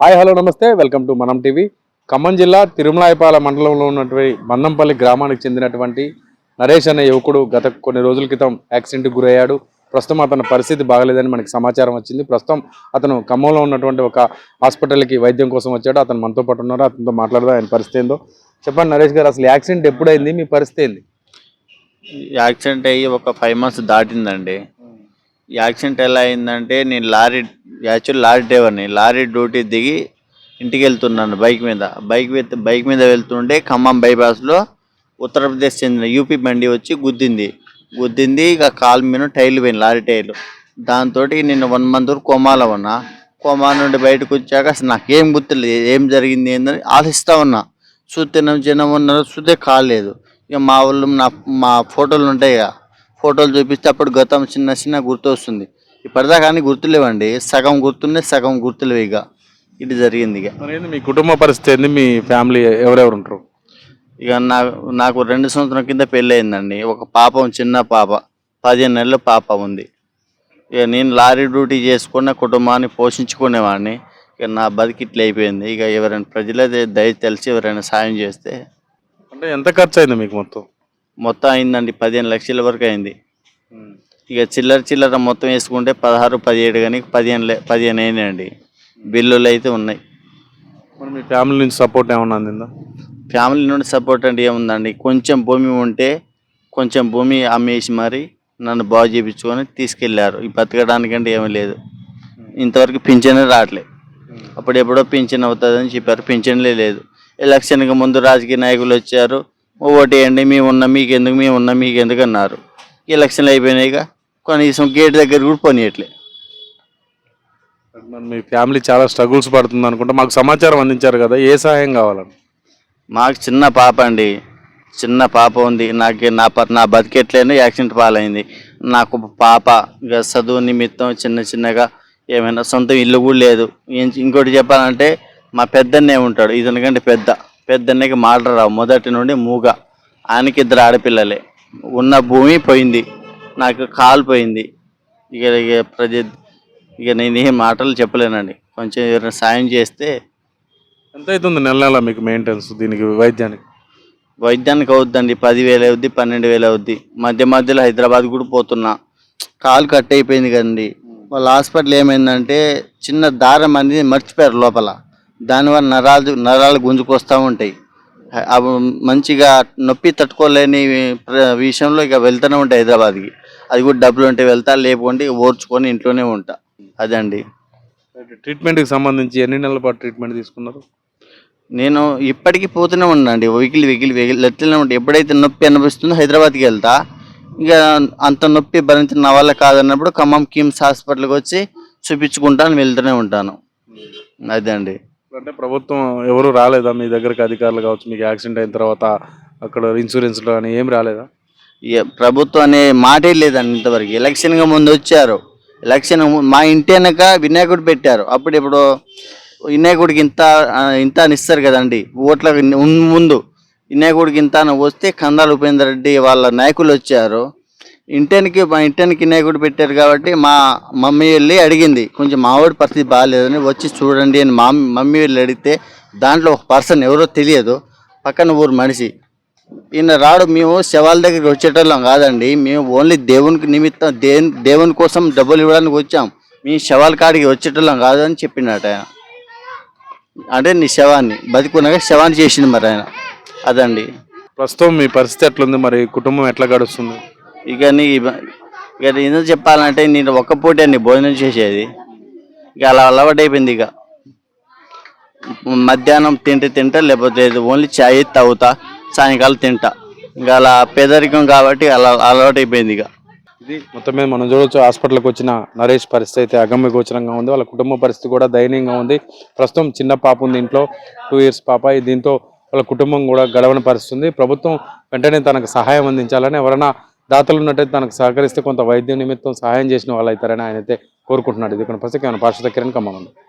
Hi hello namaste. Welcome to Manam TV. Khammam జిల్లా తిరుమలాయపాల మండలంలో ఉన్నటువంటి మన్నంపల్లి గ్రామానికి చెందినటువంటి నరేష్ అనే యువకుడు గత కొన్ని రోజుల క్రితం యాక్సిడెంట్కి గురయ్యాడు. ప్రస్తుతం అతని పరిస్థితి బాగలేదని మనకి సమాచారం వచ్చింది. ప్రస్తుతం అతను ఖమ్మంలో ఉన్నటువంటి ఒక హాస్పిటల్కి వైద్యం కోసం వచ్చాడు. అతను మనతో పాటు ఉన్నారు? అతనితో మాట్లాడదా. ఆయన పరిస్థితి ఏందో. చెప్పండి నరేష్ గారు అసలు యాక్సిడెంట్ ఎప్పుడైంది? మీ పరిస్థితి ఏంది? యాక్సిడెంట్ అయ్యి ఒక ఫైవ్ మంత్స్ దాటిందండి. ఈ యాక్సిడెంట్ ఎలా అయిందంటే నేను లారీ యాక్చువల్ లారీ డ్రైవర్ని లారీ డ్యూటీ దిగి ఇంటికి వెళ్తున్నాను బైక్ మీద. బైక్ మీద బైక్ మీద వెళ్తుంటే ఖమ్మం బైపాస్లో ఉత్తరప్రదేశ్ చెందిన యూపీ బండి వచ్చి గుద్దింది. గుద్దింది ఇక కాలు మీద టైర్లు పోయింది లారీ టైర్లు. దాంతో నేను వన్ మంత్ వరకు కోమాలో ఉన్నా. కోమా నుండి బయటకు వచ్చాక అసలు నాకేం గుర్తులేదు ఏం జరిగింది ఏందని ఆలోచిస్తా ఉన్నా. చూస్తే జనం ఉన్నారు చూస్తే కాలేదు ఇక మా వాళ్ళు నా మా ఫోటోలు ఉంటాయి ఇక ఫోటోలు చూపిస్తే అప్పుడు గతం చిన్న చిన్న గుర్తు వస్తుంది ఇప్పటిదాకా కానీ గుర్తులేవండి సగం గుర్తున్నాయి సగం గుర్తులేవు ఇక. ఇది జరిగింది ఇక. మరి ఏంది మీ కుటుంబ పరిస్థితి ఏంది? మీ ఫ్యామిలీ ఎవరెవరు ఉంటారు? ఇక నా నాకు రెండు సంవత్సరం కింద పెళ్ళి అయిందండి ఒక పాప చిన్న పాప. పదిహేను నెలల పాప ఉంది. ఇక నేను లారీ డ్యూటీ చేసుకున్న కుటుంబాన్ని పోషించుకునేవాడిని. ఇక నా బతికి ఇట్లా అయిపోయింది. ఇక ఎవరైనా ప్రజలదే దయ తెలిసి ఎవరైనా సాయం చేస్తే అంటే ఎంత ఖర్చు అయింది మీకు మొత్తం? మొత్తం అయిందండి. పదిహేను లక్షల వరకు అయింది. ఇక చిల్లర చిల్లర మొత్తం వేసుకుంటే పదహారు పదిహేడు కానీ పదిహేను పదిహేను అయినాయండి. బిల్లులు అయితే ఉన్నాయి. మరి మీ ఫ్యామిలీ నుంచి సపోర్ట్ ఏమన్నా అందిందా? ఫ్యామిలీ నుండి సపోర్ట్ అంటే ఏముందండి? కొంచెం భూమి ఉంటే కొంచెం భూమి అమ్మేసి మరి నన్ను బాగు చేయించుకొని తీసుకెళ్ళారు ఈ బతకడానికంటే ఏమీ లేదు. ఇంతవరకు పింఛనే రావట్లే. అప్పుడు ఎప్పుడో పింఛన్ అవుతుందని చెప్పారు. పింఛన్లే లేదు. ఎలక్షన్కి ముందు రాజకీయ నాయకులు వచ్చారు. ఓటు వేయండి మేము ఉన్నాం మీకు ఎందుకు మేము ఉన్నాం మీకు ఎందుకు అన్నారు. ఎలక్షన్లు అయిపోయినాయిగా కనీసం గేట్ దగ్గర కూడా పోనీయట్లే. మరి మీ ఫ్యామిలీ చాలా స్ట్రగుల్స్ పడుతుంది అనుకుంటా. మాకు సమాచారం అందించారు కదా ఏ సహాయం కావాలని మాకు చిన్న పాప అండి. చిన్న పాప ఉంది. నాకు నా ప నా బతికెట్లేనే యాక్సిడెంట్ పాలైంది. నాకు పాప ఇక చదువు నిమిత్తం చిన్న చిన్నగా ఏమైనా సొంత ఇల్లు కూడా లేదు. ఇంకోటి చెప్పాలంటే మా పెద్దన్నే ఉంటాడు. ఇతనికంటే పెద్ద. పెద్దన్నకి మాటలు రావు. మొదటి నుండి మూగ. ఆయనకి ఇద్దరు ఆడపిల్లలే. ఉన్న భూమి పోయింది. నాకు కాలు పోయింది. ఇక ఇక ప్రజ ఇక నేను ఏం మాటలు చెప్పలేనండి. కొంచెం ఎవరైనా సాయం చేస్తే ఎంత అవుతుంది నెల నెల మీకు మెయింటెనెన్స్ దీనికి వైద్యానికి? వైద్యానికి అవుద్దండి. పదివేలు అవుద్ది పన్నెండు వేలు అవుద్ది. మధ్య మధ్యలో హైదరాబాద్ కూడా పోతున్నా. కాలు కట్ అయిపోయింది కదండి. వాళ్ళ హాస్పిటల్ ఏమైందంటే చిన్న దారం అనేది మర్చిపోయారు లోపల. దానివల్ల నరాలు నరాలు గుంజుకొస్తూ ఉంటాయి. అవి మంచిగా నొప్పి తట్టుకోలేని ప్ర- విషయంలో ఇక వెళ్తూనే ఉంటాయి హైదరాబాద్కి. అది కూడా డబ్బులు ఉంటే వెళ్తా లేకుంటే ఓర్చుకొని ఇంట్లోనే ఉంటా. అదండి ట్రీట్మెంట్కి సంబంధించి ఎన్ని నెలల పాటు ట్రీట్మెంట్ తీసుకున్నారు? నేను ఇప్పటికీ పోతూనే ఉన్నాండి వెహికల్ వెహికల్ వెహికల్ ఎట్లనే ఉంటాయి ఎప్పుడైతే నొప్పి అనిపిస్తుందో హైదరాబాద్కి వెళ్తా. ఇక అంత నొప్పి భరించిన నా వల్ల కాదన్నప్పుడు ఖమ్మం కిమ్స్ హాస్పిటల్కి వచ్చి చూపించుకుంటాను వెళ్తూనే ఉంటాను. అదే అండి. అంటే ప్రభుత్వం ఎవరు రాలేదా? మీ దగ్గరకు అధికారులు కావచ్చు మీకు యాక్సిడెంట్ అయిన తర్వాత అక్కడ ఇన్సూరెన్స్లో కానీ ఏం రాలేదా? ప్రభుత్వం అనే మాటే లేదండి ఇంతవరకు. ఎలక్షన్గా ముందు వచ్చారు. ఎలక్షన్ మా ఇంటి వెనక వినాయకుడు పెట్టారు. అప్పుడు ఇప్పుడు వినాయకుడికి ఇంత ఇంత అని ఇస్తారు కదండి. ఓట్ల ముందు వినాయకుడికి ఇంత అని వస్తే కందాల ఉపేందర్ రెడ్డి వాళ్ళ నాయకులు వచ్చారు. ఇంటానికి మా ఇంటానికి వినాయకుడు పెట్టారు కాబట్టి మా మమ్మీ వెళ్ళి అడిగింది. కొంచెం మావాడి పరిస్థితి బాగాలేదని వచ్చి చూడండి అని మా మమ్మీ వెళ్ళి అడిగితే దాంట్లో ఒక పర్సన్ ఎవరో తెలియదు. పక్కన ఊరు మనిషి. ఈయన రాడు మేము శవాల దగ్గరికి వచ్చేటోళ్ళం కాదండి. మేము ఓన్లీ దేవునికి నిమిత్తం దేని దేవుని కోసం డబ్బులు ఇవ్వడానికి వచ్చాం. మీ శవాల కాడికి వచ్చేటోళ్ళం కాదని చెప్పిండట ఆయన. అంటే నీ శవాన్ని బతికున్నాక శవాన్ని చేసింది మరి ఆయన. అదండి. ప్రస్తుతం మీ పరిస్థితి ఎట్లుంది? మరి కుటుంబం ఎట్లా గడుస్తుంది? ఇక నీ ఇక ఎందుకు చెప్పాలంటే నేను ఒక్క పూట అండి భోజనం చేసేది. ఇక అలా అలవాటు అయిపోయింది ఇక. మధ్యాహ్నం తింటే తింటా లేకపోతే ఓన్లీ చాయ్ తాగుతా. సాయంకాలం తింటా. ఇంకా అలా పేదరికం కాబట్టి అలా అలవాటు అయిపోయింది ఇక. ఇది మొత్తం మీద మనం చూడవచ్చు హాస్పిటల్కి వచ్చిన నరేష్ పరిస్థితి అయితే అగమ్య గోచరంగా ఉంది. వాళ్ళ కుటుంబ పరిస్థితి కూడా దయనీయంగా ఉంది. ప్రస్తుతం చిన్న పాప ఉంది ఇంట్లో టూ ఇయర్స్ పాప. దీంతో వాళ్ళ కుటుంబం కూడా గడవని పరిస్థితుంది. ప్రభుత్వం వెంటనే తనకు సహాయం అందించాలని ఎవరైనా దాతలు ఉన్నట్టయితే తనకు సహకరిస్తే కొంత వైద్యం నిమిత్తం సహాయం చేసిన వాళ్ళు అవుతారని ఆయన అయితే కోరుకుంటున్నాడు. ఇది కొన్ని పరిస్థితి ఆయన పార్శ్వ దగ్గరని కమ్మనుంది